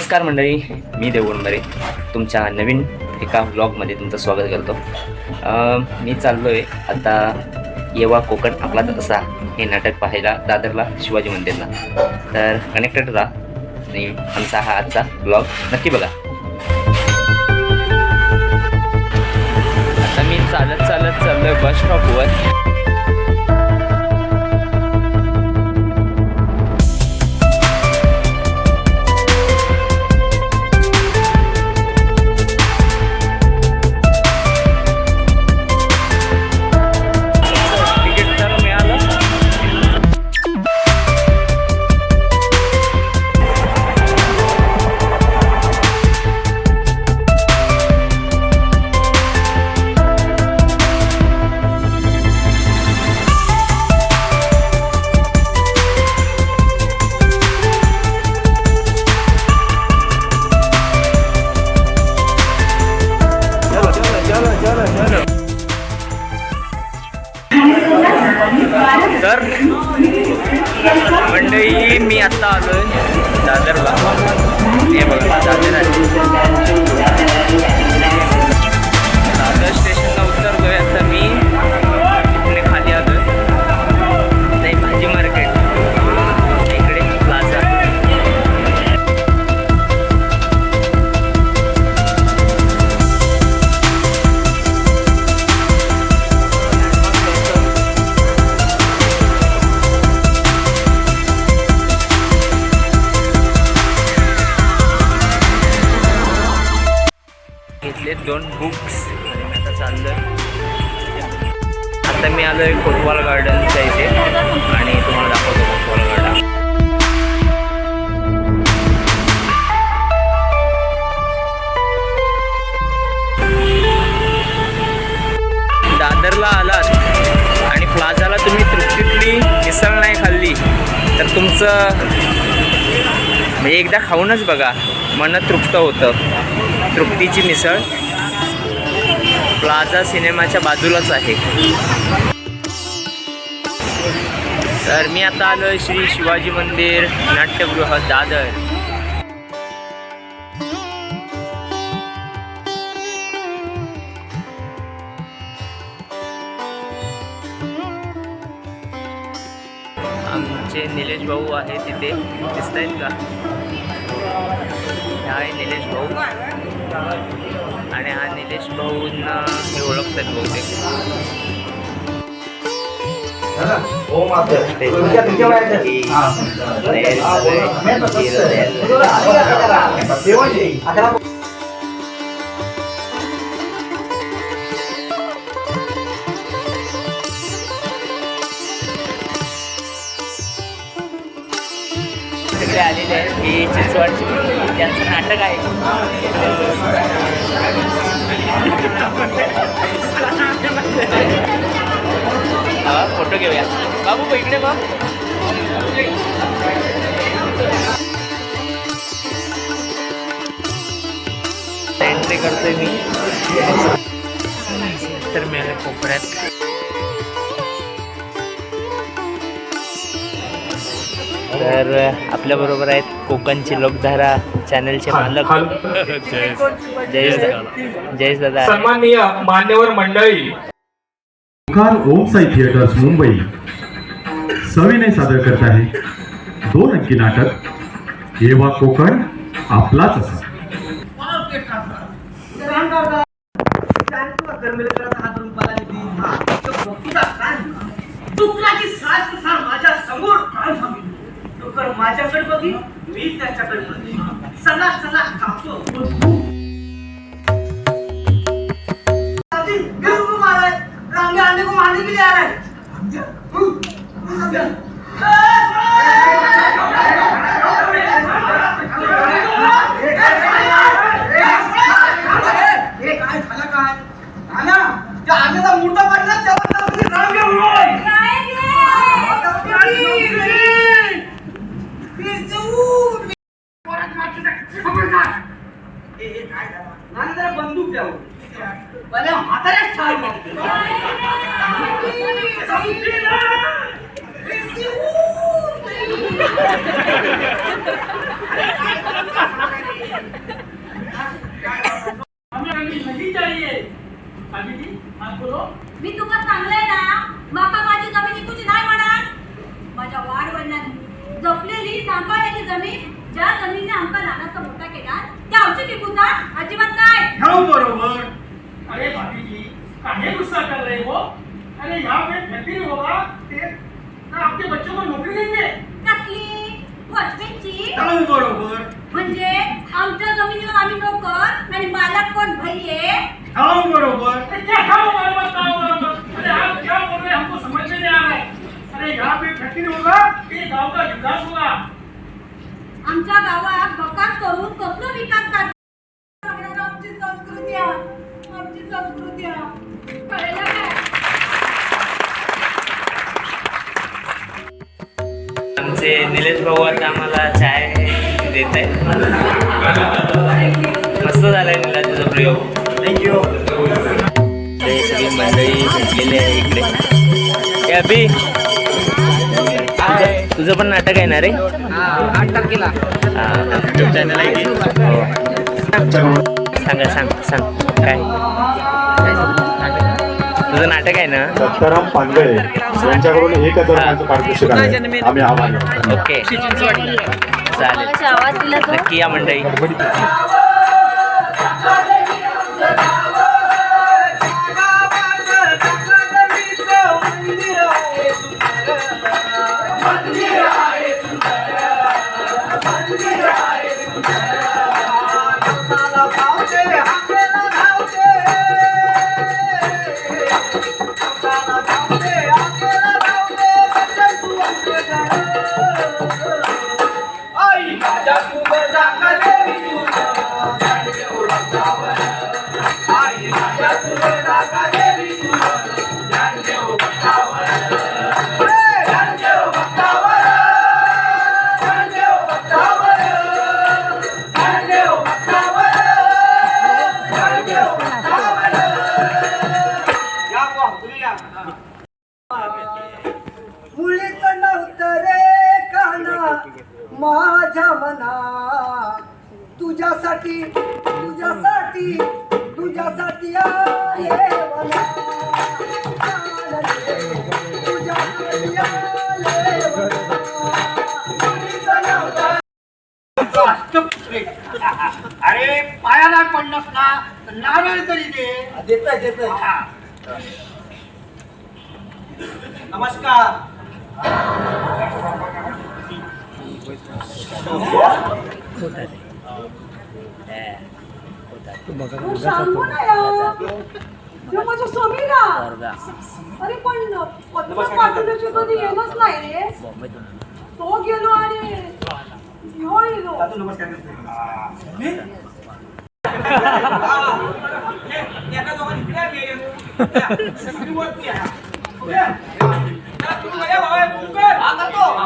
नमस्कार मंडळी मी देवगुंबरे तुमच्या नवीन एका व्लॉगमध्ये तुमचं स्वागत करतो. मी चाललो आहे आता येवा कोकण आपला असा हे नाटक पाहायला दादरला शिवाजी मंदिरला. तर कनेक्टेड राहा आणि आमचा हा आजचा ब्लॉग नक्की बघा. आता मी चालत चालत चाललो आहे बस स्टॉपवर तर मंडळी मी आत्ता आलो आहे दादरला. हे बघा दादर आहे. दादर आता मी आलोय फुटबॉल गार्डनच्या इथे आणि तुम्हाला दाखवतो फुटबॉल गार्डन. दादरला आलात आणि प्लाझाला तुम्ही तृप्तीतली मिसळ नाही खाल्ली तर तुमचं म्हणजे एकदा खाऊनच बघा मन तृप्त होतं. तृप्तीची मिसळ. प्लाझा सिनेमाच्या बाजूलाच आहे. तर मी आता आहे श्री शिवाजी मंदिर नाट्यगृह दादर. आमचे निलेश भाऊ आहे तिथे दिसत आहेत का? हाय निलेश भाऊ. आणि हा निलेश भाऊंना हे ओळखतात बहुतेक सगळे आलेले आहेत हे चिंचवडचे. त्यांचं नाटक आहे. हा, फोटो घेऊया. बाबू बघ इकडे बघ. एंट्री करतोय मी. तर मी आले कोपऱ्यात. तर आपल्याबरोबर आहेत कोकणची लोकधारा चॅनलचे मालक. जयेश जयेश दादा. सन्माननीय मान्यवर मंडळी. कार ओम साई थिएटर्स मुंबई. सविनय सादर करत आहे. दोन अंकी नाटक. येवा कोकण आपलाच असा दुःखाची साथ सार माझ्यासमोर काय सांगितलं डुक्कर माझ्याकडे बघी मी त्याच्याकडे बघी. चला चला कापतो मी तुका सांगलंय जमीन माझ्या वाड वडिलांनी जपलेली सांभाळलेली जमीन ज्या जमिनीने आमका लहानाचा मोठा केला त्या औषध इकूचा अजिबात हो, बरोबर. अरे भाभीजी काय गुस्सा कर रहे हो? अरे यहाँ पे फैक्ट्री होगा ते ना आपके बच्चों को नौकरी देंगे। कसली वॉचमॅनची हाँ बरोबर म्हणजे आमच्या जमिनीवर आम्ही नोकर आणि मालक कोण भैये हाँ बरोबर अरे क्या क्या हो हमारे बताओ अरे आप क्या बोल रहे हैं? हमको समझ में नहीं आ रहा है। अरे यहाँ पे फैक्ट्री होगा ये गांव का विकास होगा। आमच्या गावात चाय देत आहेत मस्त झालाय निलाजीचा प्रयोग. थँक्यू हे सगळी मंडळी भेटलेली आहे इकडे. ए अभि. तुझं- तुझं पण नाटक आहे ना रे? आठ तारखेला. युट्यूब चॅनल आहे? हो. सांगा सांग सांग. काय? तुझं नाटक आहे ना? दत्ताराम पांगळे यांच्याकडून एक हजार रुपयाचं पारितोषिक आहे. आम्ही. ओके. चालेल. आवाज दिला नक्की या मंडळी. आई माझ्या मना तुझ्यासाठी तुझ्यासाठी तुझ्यासाठी अरे पाया नाही पडलास ना तर नारळ तरी दे. देतोय देतोय. नमस्कार. ना यार ह्यो माझा समीरा. अरे पण पत्र पाठवल्याची कधी येणंच नाही रे. तो गेलो आणि ह्यो येलो.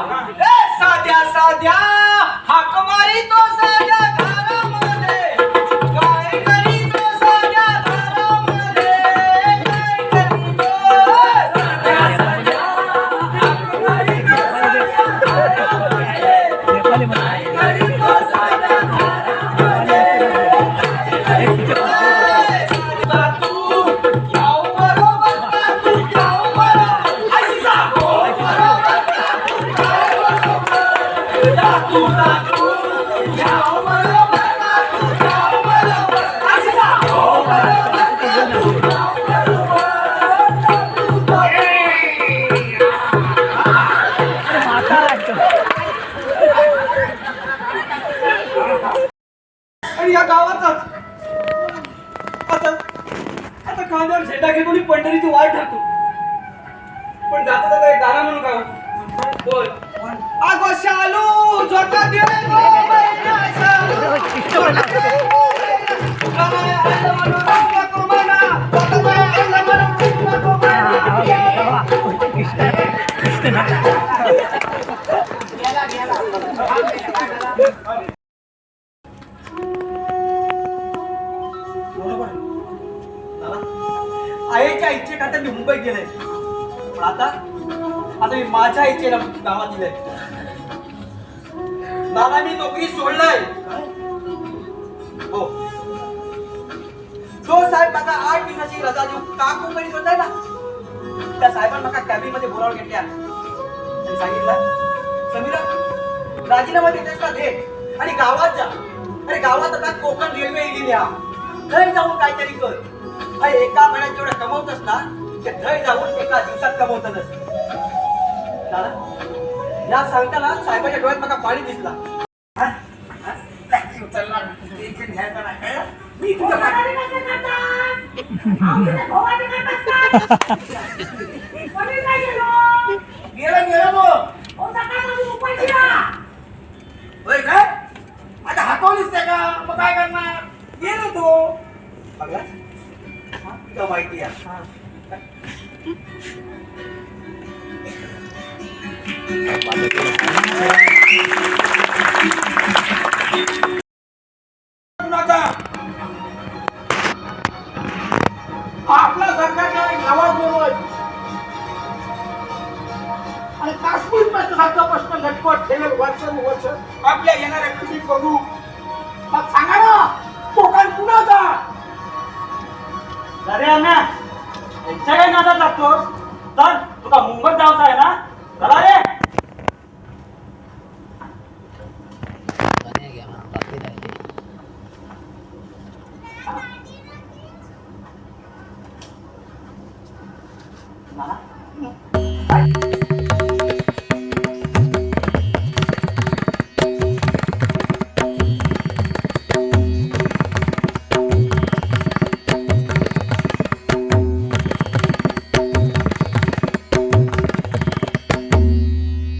हा साध्या साध्या. हाक मारी तो साध्या. पंढरीची वाट ठरतो पण जाता जाता एक गाणं म्हणून का बोल. अगो शालू झोका दे गो मैया शालू, झोका गो आईच्या इच्छे आता मी मुंबईत गेले. पण आता तुम्ही माझ्या इच्छेला नावा दिलंय. नाना मी नोकरी सोडलाय. हो. जो साहेब माझा आठ दिवसाची रजा देऊ का मुंबईत होताय ना? त्या साहेबांना माझ्या कॅबिनमध्ये बोलावून घेतल्या सांगितलं समीरा राजीनामा देतेस का? दे. आणि गावात जा. अरे गावात आता कोकण रेल्वे येईल या थंय जाऊन काहीतरी कर. अरे एका महिन्यात जेवढं कमवतस ना ते थंय जाऊन एका दिवसात कमवतच या सांगताना साहेबाच्या डोळ्यात मला पाणी दिसला हा? हा? उचलला. टेन्शन घ्यायचं नाही, कळलं? मी तुझं पाणी- गेलं गेलं मग होय काय आता हातवलीच त्या का मग काय करणार गेलो तो बघला हा, तुला माहिती आहे आपला सरकारचा एक प्रश्न लटकत ठेवेल वर्ष आपल्या येणाऱ्या पिढी बघू. सांगा ना कोकण कुणाचा अरे अण्णा यांच्या काय नादात लागतोस तर तुला मुंबई जायचं आहे ना? चला रे. 妈妈来